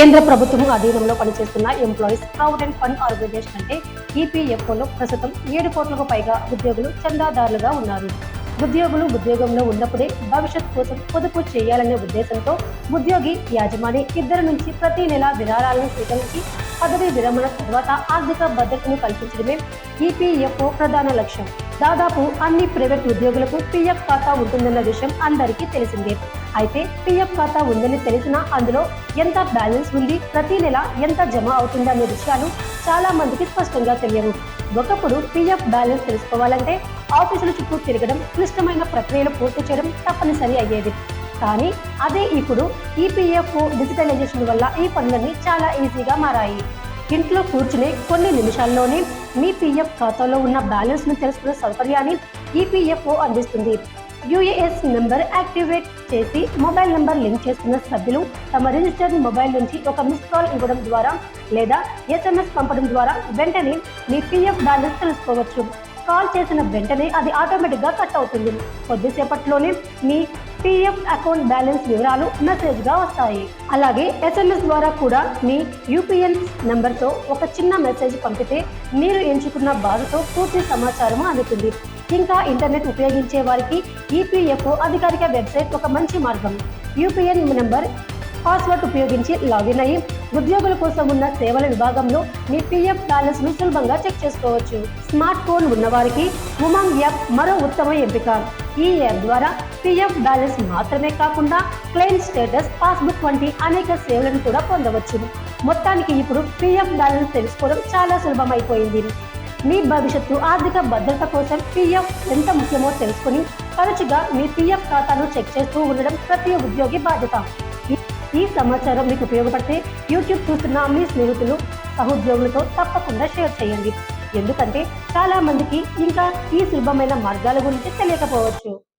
కేంద్ర ప్రభుత్వం అధీనంలో పనిచేస్తున్న ఎంప్లాయీస్ ప్రావిడెంట్ ఫండ్ ఆర్గనైజేషన్ అంటే ఈపీఎఫ్ఓలో ప్రస్తుతం ఏడు కోట్లకు పైగా ఉద్యోగులు చందాదారులుగా ఉన్నారు. ఉద్యోగులు ఉద్యోగంలో ఉన్నప్పుడే భవిష్యత్ కోసం పొదుపు చేయాలనే ఉద్దేశంతో ఉద్యోగి యాజమాని ఇద్దరి నుంచి ప్రతి నెల విరాళాలను స్వీకరించి పదవి విరమణ తర్వాత ఆర్థిక భద్రతను కల్పించడమే ఈపీఎఫ్ఓ ప్రధాన లక్ష్యం. దాదాపు అన్ని ప్రైవేట్ ఉద్యోగులకు పీఎఫ్ ఖాతా ఉంటుందన్న విషయం అందరికీ తెలిసిందే. అయితే పీఎఫ్ ఖాతా ఉందని తెలిసినా అందులో ఎంత బ్యాలెన్స్ ఉంది ప్రతి నెల ఎంత జమ అవుతుందనే విషయాలు చాలా మందికి స్పష్టంగా తెలియవు ఒకప్పుడు పీఎఫ్ బ్యాలెన్స్ తెలుసుకోవాలంటే ఆఫీసుల చుట్టూ తిరగడం క్లిష్టమైన ప్రక్రియలు పూర్తి చేయడం తప్పనిసరి అయ్యేది. కానీ అదే ఇప్పుడు ఈపీఎఫ్ఓ డిజిటలైజేషన్ వల్ల ఈ పనులన్నీ చాలా ఈజీగా మారాయి. ఇంట్లో కూర్చునే కొన్ని నిమిషాల్లోనే మీ పీఎఫ్ ఖాతాలో ఉన్న బ్యాలెన్స్ను తెలుసుకునే సౌకర్యాన్ని ఈపీఎఫ్ఓ అందిస్తుంది. యూఏఎస్ నెంబర్ యాక్టివేట్ చేసి మొబైల్ నెంబర్ లింక్ చేసుకున్న సభ్యులు తమ రిజిస్టర్డ్ మొబైల్ నుంచి ఒక మిస్ కాల్ ఇవ్వడం ద్వారా లేదా ఎస్ఎంఎస్ పంపడం ద్వారా వెంటనే మీ పీఎఫ్ బ్యాలెన్స్ తెలుసుకోవచ్చు. కాల్ చేసిన వెంటనే అది ఆటోమేటిక్గా కట్ అవుతుంది. కొద్దిసేపట్లోనే మీ పీఎఫ్ అకౌంట్ బ్యాలెన్స్ వివరాలు మెసేజ్గా వస్తాయి. అలాగే ఎస్ఎంఎస్ ద్వారా కూడా మీ యూపీఎన్ నెంబర్తో ఒక చిన్న మెసేజ్ పంపితే మీరు ఎంచుకున్న బాధతో పూర్తి సమాచారం అందుతుంది. ఇంకా ఇంటర్నెట్ ఉపయోగించే వారికి ఈపీఎఫ్ఓ అధికారిక వెబ్సైట్ ఒక మంచి మార్గం. యూపీఎన్ నెంబర్ పాస్వర్డ్ ఉపయోగించి లాగిన్ అయ్యి ఉద్యోగుల కోసం ఉన్న సేవల విభాగంలో మీ పీఎఫ్ బ్యాలెన్స్ను సులభంగా చెక్ చేసుకోవచ్చు. స్మార్ట్ ఫోన్ ఉన్నవారికి ఉమాంగ్ యాప్ మరో ఉత్తమ ఎంపిక. ఈ యాప్ ద్వారా పిఎఫ్ బ్యాలెన్స్ మాత్రమే కాకుండా క్లెయిమ్ స్టేటస్ పాస్బుక్ వంటి అనేక సేవలను కూడా పొందవచ్చు. మొత్తానికి ఇప్పుడు పిఎఫ్ బ్యాలెన్స్ తెలుసుకోవడం చాలా సులభమైపోయింది. మీ భవిష్యత్తు ఆర్థిక భద్రత కోసం పిఎఫ్ ఎంత ముఖ్యమో తెలుసుకుని తరచుగా మీ పిఎఫ్ ఖాతాను చెక్ చేస్తూ ఉండడం ప్రతి ఉద్యోగి బాధ్యత. ఈ- ఈ సమాచారం మీకు ఉపయోగపడితే యూట్యూబ్ చూస్తున్న మీ స్నేహితులు సహోద్యోగులతో తప్పకుండా షేర్ చేయండి. ఎందుకంటే చాలా మందికి ఇంకా ఈ సులభమైన మార్గాల గురించి తెలియకపోవచ్చు.